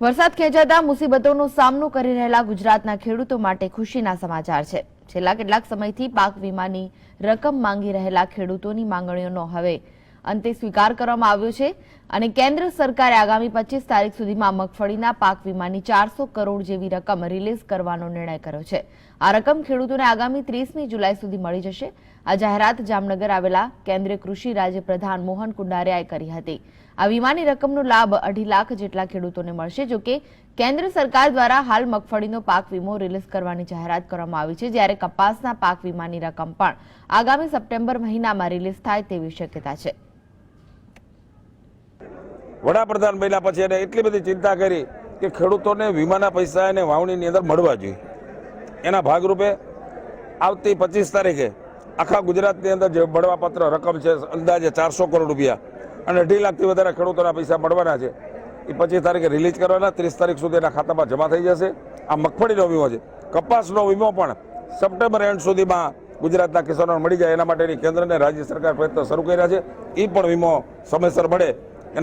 વરસાદ ખેંચાતા મુસીબતોનો સામનો કરી રહેલા ગુજરાતના ખેડૂતો માટે ખુશીના સમાચાર છે. છેલ્લા કેટલાક સમયથી પાક વીમાની રકમ માંગી રહેલા ખેડૂતોની માંગણીઓનો હવે અંતે સ્વીકાર કરવામાં આવ્યો છે અને કેન્દ્ર સરકારે આગામી પચીસ તારીખ સુધીમાં મગફળીના પાક વીમાની ચારસો કરોડ જેવી રકમ રિલીઝ કરવાનો નિર્ણય કર્યો છે. આ રકમ ખેડૂતોને આગામી ત્રીસમી જુલાઈ સુધી મળી જશે. આ જાહેરાત જામનગર આવેલા કેન્દ્રીય કૃષિ રાજ્ય પ્રધાન મોહન કુંડારિયાએ કરી હતી. આ વીમાની રકમનો લાભ અઢી લાખ જેટલા ખેડૂતોને મળશે, જો કે કેન્દ્ર સરકાર દ્વારા હાલ મગફળીનો પાક વીમો રિલીઝ કરવાની જાહેરાત કરવામાં આવી છે, જ્યારે કપાસના પાક વીમાની રકમ પણ આગામી સપ્ટેમ્બર મહિનામાં રિલીઝ થાય તેવી શક્યતા છે. વડાપ્રધાન બન્યા પછી એને એટલી બધી ચિંતા કરી કે ખેડૂતોને વીમાના પૈસા એને વાવણીની અંદર મળવા જોઈએ. એના ભાગરૂપે આવતી પચીસ તારીખે આખા ગુજરાતની અંદર જે મળવાપત્ર રકમ છે, અંદાજે ચારસો કરોડ રૂપિયા અને અઢી લાખથી વધારે ખેડૂતોના પૈસા મળવાના છે. એ પચીસ તારીખે રિલીઝ કરવાના, ત્રીસ તારીખ સુધી એના ખાતામાં જમા થઈ જશે. આ મગફળીનો વીમો છે. કપાસનો વીમો પણ સપ્ટેમ્બર એન્ડ સુધીમાં ગુજરાતના કિસાનોને મળી જાય. એના માટેની કેન્દ્ર અને રાજ્ય સરકાર પ્રયત્ન શરૂ કર્યા છે. એ પણ વીમો સમયસર મળે.